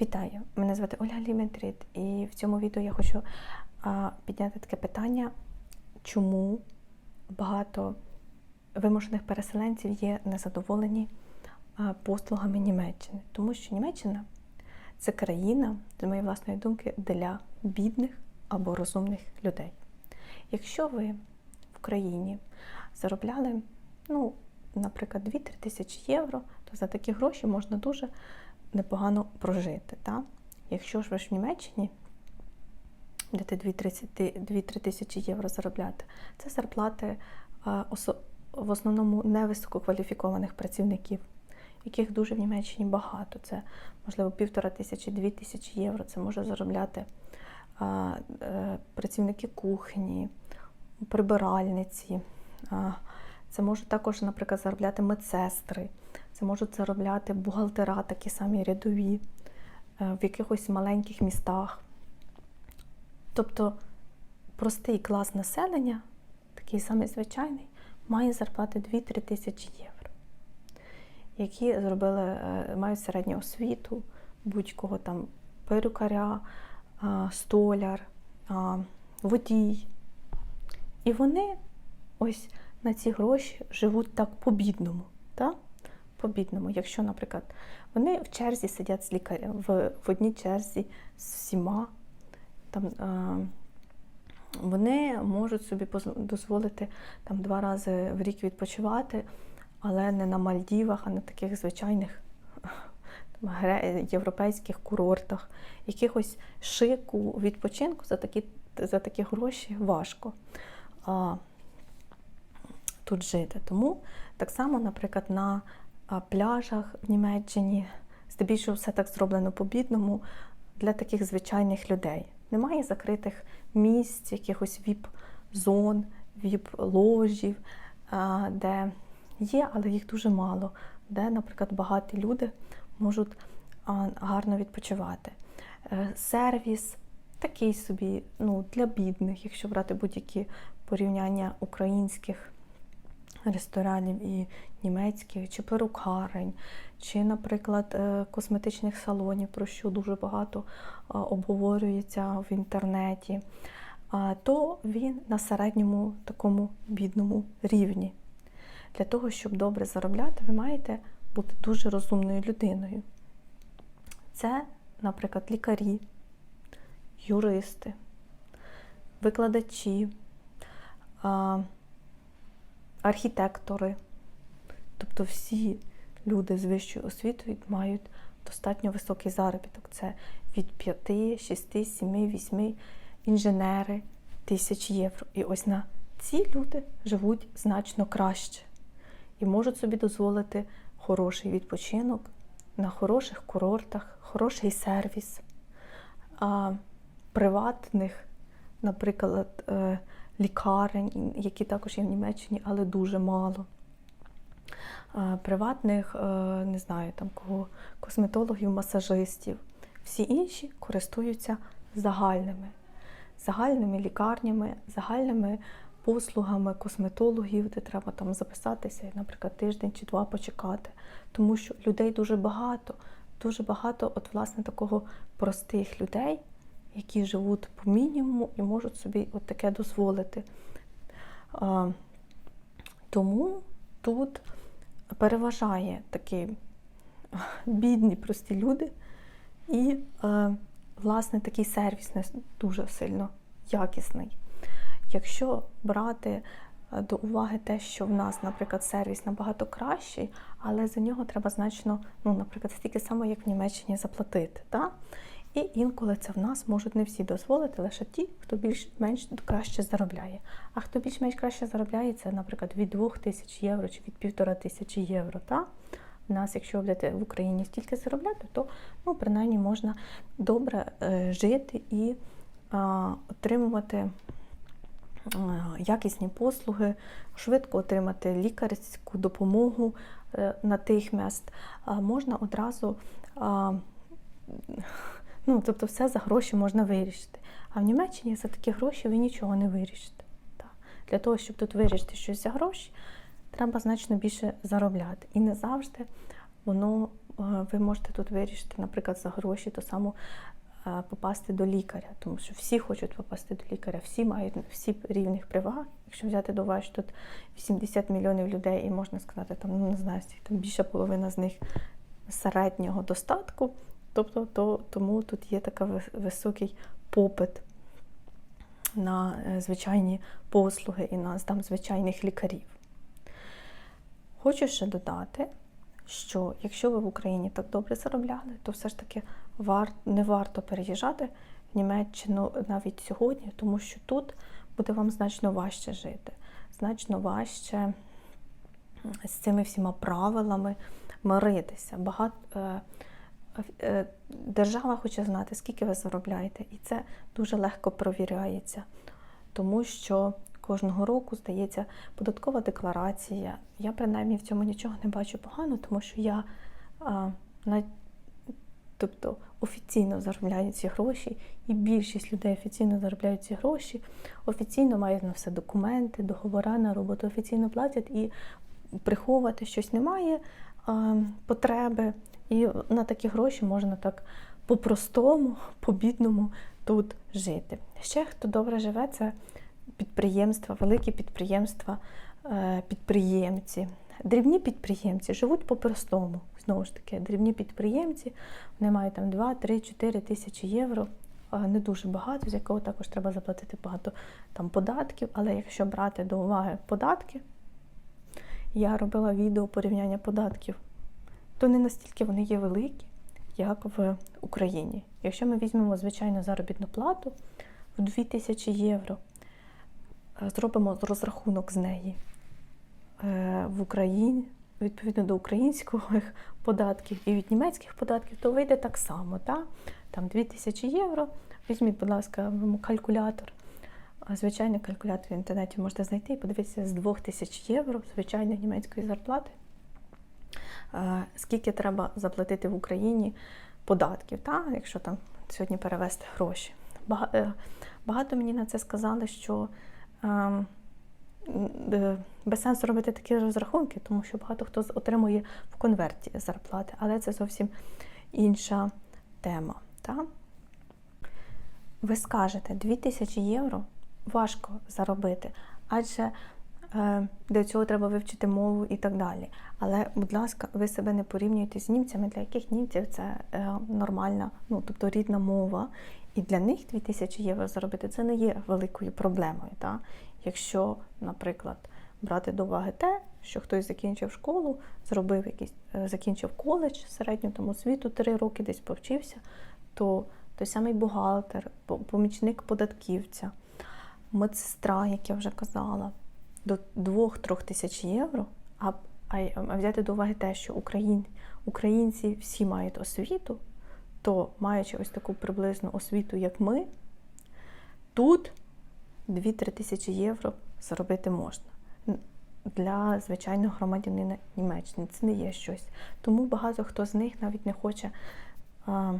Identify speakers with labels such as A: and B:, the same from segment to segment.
A: Вітаю! Мене звати Ольга Ліметрід, і в цьому відео я хочу а, підняти таке питання, чому багато вимушених переселенців є незадоволені а, послугами Німеччини. Тому що Німеччина це країна, з моєї власної думки, для бідних або розумних людей. Якщо ви в країні заробляли, ну, наприклад, 2-3 тисячі євро, то за такі гроші можна дуже непогано прожити. Так? Якщо ж ви ж в Німеччині, будете 2-3 тисячі євро заробляти, це зарплати осо- в основному невисококваліфікованих працівників, яких дуже в Німеччині багато. Це, можливо, півтора тисячі, дві тисячі євро. Це може заробляти е, працівники кухні, прибиральниці. Це можуть також, наприклад, заробляти медсестри, це можуть заробляти бухгалтера, такі самі рядові, е, в якихось маленьких містах. Тобто простий клас населення, такий самий звичайний, має зарплати 2-3 тисячі євро, які зробили, е, мають середню освіту, будь-кого там перукаря, столяр, водій. І вони ось на ці гроші живуть так по-бідному. Так? По-бідному. Якщо, наприклад, вони в черзі сидять з лікарем, в, в одній черзі з всіма, там, е, вони можуть собі дозволити там, два рази в рік відпочивати, але не на Мальдівах, а на таких звичайних там, європейських курортах. Якихось шику, відпочинку за такі, за такі гроші важко. А, тут жити. Тому так само, наприклад, на пляжах в Німеччині здебільшого все так зроблено по-бідному для таких звичайних людей. Немає закритих місць, якихось віп-зон, віп-ложів, де є, але їх дуже мало, де, наприклад, багаті люди можуть гарно відпочивати. Е, Сервіс такий собі, ну, для бідних, якщо брати будь-які порівняння українських ресторанів і німецьких, чи перукарень, чи, наприклад, е, косметичних салонів, про що дуже багато обговорюється в інтернеті, то він на середньому такому бідному рівні. Для того, щоб добре заробляти, ви маєте бути дуже розумною людиною. Це, наприклад, лікарі, юристи, викладачі, архітектори. Тобто всі люди з вищою освітою мають достатньо високий заробіток. Це від 5, 6, 7, 8 інженери тисяч євро. І ось на ці люди живуть значно краще і можуть собі дозволити хороший відпочинок на хороших курортах, хороший сервіс, а, приватних, наприклад, е, лікарень, які також є в Німеччині, але дуже мало. Приватних, е, не знаю, там кого, косметологів, масажистів. Всі інші користуються загальними, загальними лікарнями, загальними послугами косметологів, де треба там записатися, наприклад, тиждень чи два почекати. Тому що людей дуже багато, дуже багато, от, власне, такого простих людей, які живуть по мінімуму і можуть собі от таке дозволити. Тому тут переважає такі бідні, прості люди, і, е, власне, такий сервіс не дуже сильно якісний. Якщо брати е, до уваги те, що в нас, наприклад, сервіс набагато кращий, але за нього треба значно, ну, наприклад, стільки само, як в Німеччині заплатити. Та? І інколи це в нас можуть не всі дозволити, лише ті, хто більш-менш краще заробляє. А хто більш-менш краще заробляє, це, наприклад, від 2 тисяч євро чи від півтора тисячі євро. Та? У нас, якщо будете в Україні стільки заробляти, то ну, принаймні можна добре е, жити і а, отримувати е, якісні послуги, швидко отримати лікарську допомогу е, на тих міст. Можна одразу. Ну, тобто все за гроші можна вирішити. А в Німеччині за такі гроші ви нічого не вирішите. Так. Для того, щоб тут вирішити щось за гроші, треба значно більше заробляти. І не завжди воно ви можете тут вирішити, наприклад, за гроші то само е, попасти до лікаря, тому що всі хочуть попасти до лікаря, всі мають всі рівних права. Якщо взяти до уваги, що тут 80 мільйонів людей, і можна сказати, там ну не знаю, там більша половина з них середнього достатку, тобто то, тому тут є такий високий попит на е, звичайні послуги і на там, звичайних лікарів. Хочу ще додати, що якщо ви в Україні так добре заробляли, то все ж таки не варто переїжджати в Німеччину навіть сьогодні, тому що тут буде вам значно важче жити, значно важче з цими всіма правилами миритися. Багато, е, держава хоче знати, скільки ви заробляєте, і це дуже легко провіряється, тому що кожного року здається податкова декларація. Я принаймні в цьому нічого не бачу погано, тому що я на, тобто, офіційно заробляю ці гроші, і більшість людей офіційно заробляють ці гроші, офіційно мають на все документи, договори на роботу офіційно платять і приховувати щось немає потреби. І на такі гроші можна так по-простому, по-бідному тут жити. Ще хто добре живе, це підприємства, великі підприємства, е, підприємці. Дрібні підприємці живуть по-простому. Знову ж таки, дрібні підприємці вони мають там 2, 3, 4 тисячі євро. Не дуже багато, з якого також треба заплатити багато там податків. Але якщо брати до уваги податки, я робила відео порівняння податків, то не настільки вони є великі, як в Україні. Якщо ми візьмемо звичайну заробітну плату в 2000 євро, зробимо розрахунок з неї е, в Україні, відповідно до українських податків і від німецьких податків, то вийде так само. Так? Там 2000 євро. Візьміть, будь ласка, калькулятор. Звичайний калькулятор в інтернеті можете знайти і подивитися з 2000 євро звичайної німецької зарплати, е, скільки треба заплатити в Україні податків, так? якщо там сьогодні перевести гроші. Е, багато мені на це сказали, що Ем, без сенсу робити такі розрахунки, тому що багато хто отримує в конверті зарплати, але це зовсім інша тема. Так? Ви скажете, 2000 євро важко заробити, адже е, для цього треба вивчити мову і так далі. Але, будь ласка, ви себе не порівнюєте з німцями, для яких німців це е, нормальна, ну тобто рідна мова. І для них 2000 євро заробити це не є великою проблемою. Так? Якщо, наприклад, брати до уваги те, що хтось закінчив школу, зробив якийсь, е, закінчив коледж середню тому світу, три роки десь повчився, то той самий бухгалтер, помічник податківця, медсестра, як я вже казала, до 2-3 тисяч євро. А а взяти до уваги те, що україн, українці всі мають освіту то маючи ось таку приблизну освіту, як ми, тут 2-3 тисячі євро заробити можна. Для звичайного громадянина Німеччини це не є щось. Тому багато хто з них навіть не хоче а,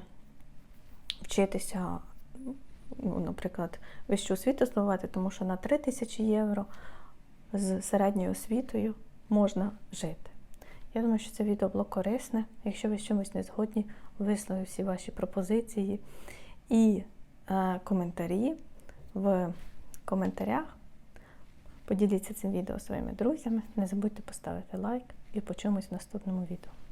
A: вчитися, ну, наприклад, вищу освіту здобувати, тому що на 3 тисячі євро з середньою освітою можна жити. Я думаю, що це відео було корисне. Якщо ви з чимось не згодні, висловлю всі ваші пропозиції і е, коментарі в коментарях. Поділіться цим відео своїми друзями. Не забудьте поставити лайк і почуємось в наступному відео.